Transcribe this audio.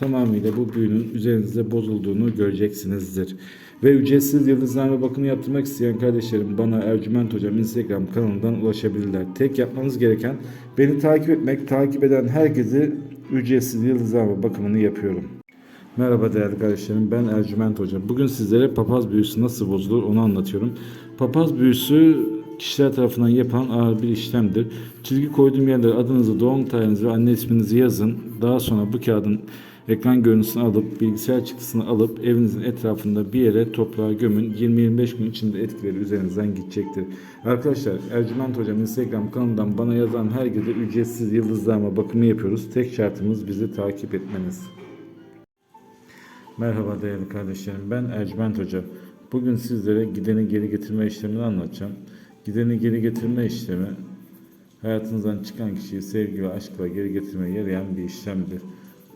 tamamıyla bu büyünün üzerinizde bozulduğunu göreceksinizdir. Ve ücretsiz yıldızlarla bakımı yaptırmak isteyen kardeşlerim bana Ercüment Hocam Instagram kanalından ulaşabilirler. Tek yapmanız gereken beni takip etmek, takip eden herkese ücretsiz yıldızlarla bakımını yapıyorum. Merhaba değerli kardeşlerim ben Ercüment Hoca. Bugün sizlere papaz büyüsü nasıl bozulur onu anlatıyorum. Papaz büyüsü kişiler tarafından yapılan ağır bir işlemdir. Çizgi koyduğum yerlere adınızı, doğum tarihinizi ve anne isminizi yazın. Daha sonra bu kağıdın ekran görüntüsünü alıp bilgisayar çıktısını alıp evinizin etrafında bir yere toprağa gömün. 20-25 gün içinde etkileri üzerinizden gidecektir. Arkadaşlar Ercüment Hocam Instagram kanalından bana yazan herkese ücretsiz yıldızlama bakımı yapıyoruz. Tek şartımız bizi takip etmeniz. Merhaba değerli kardeşlerim. Ben Ercüment Hoca. Bugün sizlere gideni geri getirme işlemini anlatacağım. Gideni geri getirme işlemi hayatınızdan çıkan kişiyi sevgi ve aşkla geri getirmeye yarayan bir işlemdir.